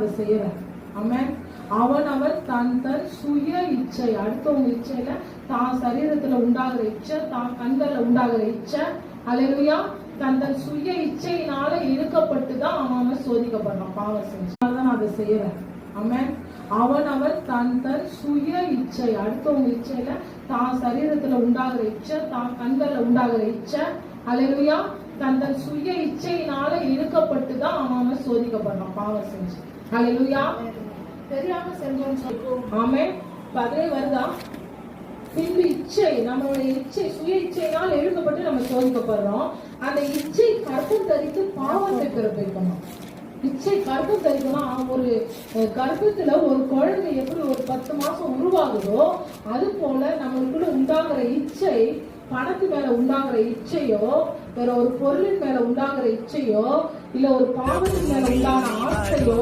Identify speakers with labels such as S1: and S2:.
S1: அதை செய்யறேன் ஆமென். அவன் அவன் தன் தன் சுய இச்சை அடுத்தவங்க இச்சையில தான் சரீரத்துல உண்டாகிற இச்சை தான் கண்கள்ல உண்டாகிற இச்சை அலையா தன் தன் சுய இச்சையினால இழுக்கப்பட்டு தான் அவன் அவன் சோதிக்கப்படுறான் பாவம் செஞ்சு. நான் அதை செய்யறேன் ஆமென். அவன் அவன் தன் தன் சுய இச்சை அடுத்தவங்க இச்சையில தான் சரீரத்துல உண்டாகிற இச்சை தான் கண்கள்ல உண்டாகிற இச்சை அலையா தன் தன் சுய இச்சையினால இழுக்கப்பட்டு தான் சோதிக்கப்படுறோம். பாவம் செஞ்சு. அலையா தெரியாம செஞ்சோம்னு சொல்லுவோம் ஆமே பதிலே வருதா? பின்பு இச்சை நம்மளுடைய இச்சை சுய இச்சையினால் எழுதப்பட்டு நம்ம சோதிக்கப்படுறோம். அந்த இச்சை கற்பம் தரித்து பாவத்தை பிறப்பிக்கணும். இச்சை கர்ப்பம் தரிக்கணும் ஒரு கர்ப்பத்துல ஒரு குழந்தை எப்படி ஒரு பத்து மாசம் உருவாகுதோ அது போல நம்மளுக்குள்ள உண்டாகிற இச்சை பணத்து மேல உண்டாகிற இச்சையோ வேற ஒரு பொருளின் மேல உண்டாகிற இச்சையோ இல்ல ஒரு பாவத்தின் மேல உண்டான ஆசையோ